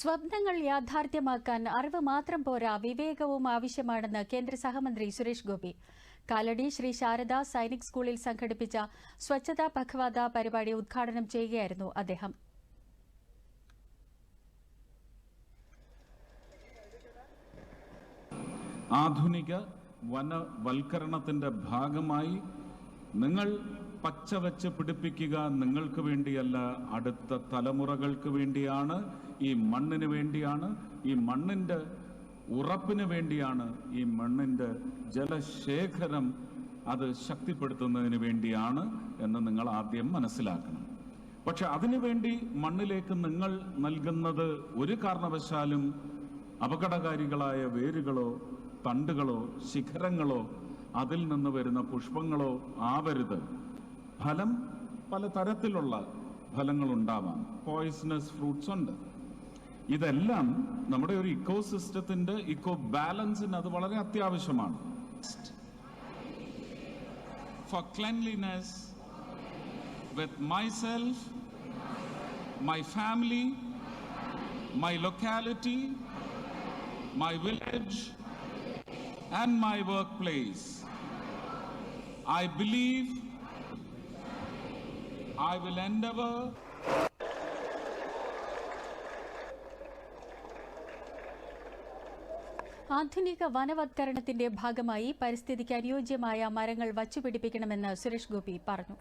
സ്വപ്നങ്ങൾ യാഥാർത്ഥ്യമാക്കാൻ അറിവ് മാത്രം പോരാ വിവേകവും ആവശ്യമാണെന്ന് കേന്ദ്ര സഹമന്ത്രി സുരേഷ് ഗോപി. കാലടി ശ്രീ ശാരദ സൈനിക് സ്കൂളിൽ സംഘടിപ്പിച്ച സ്വച്ഛതാ പഖ്വാദ പരിപാടി ഉദ്ഘാടനം ചെയ്യുകയായിരുന്നു അദ്ദേഹം. ആധുനിക വനവൽക്കരണത്തിന്റെ ഭാഗമായി നിങ്ങൾ പച്ച വെച്ച് പിടിപ്പിക്കുക നിങ്ങൾക്ക് വേണ്ടിയല്ല അടുത്ത തലമുറകൾക്ക് വേണ്ടിയാണ് ഈ മണ്ണിന് വേണ്ടിയാണ് ഈ മണ്ണിന്റെ ഉറപ്പിന് വേണ്ടിയാണ് ഈ മണ്ണിന്റെ ജലശേഖരം അത് ശക്തിപ്പെടുത്തുന്നതിന് വേണ്ടിയാണ് എന്ന് നിങ്ങൾ ആദ്യം മനസ്സിലാക്കണം. പക്ഷെ അതിനുവേണ്ടി മണ്ണിലേക്ക് നിങ്ങൾ നൽകുന്നത് ഒരു കാരണവശാലും അപകടകാരികളായ വേരുകളോ തണ്ടുകളോ ശിഖരങ്ങളോ അതിൽ നിന്ന് വരുന്ന പുഷ്പങ്ങളോ ആവരുത്. ഫലം പല തരത്തിലുള്ള ഫലങ്ങൾ ഉണ്ടാവാം പോയിസണസ് ഫ്രൂട്ട്സ് ഉണ്ട്. ഇതെല്ലാം നമ്മുടെ ഒരു ഇക്കോ സിസ്റ്റത്തിന്റെ ഇക്കോ ബാലൻസിന് അത് വളരെ അത്യാവശ്യമാണ്. For cleanliness with myself my family my locality, my village, and my workplace. I believe I will endeavor ആധുനിക വനവത്കരണത്തിന്റെ ഭാഗമായി പരിസ്ഥിതിക്ക് അനുയോജ്യമായ മരങ്ങൾ വച്ചുപിടിപ്പിക്കണമെന്ന് സുരേഷ് ഗോപി പറഞ്ഞു.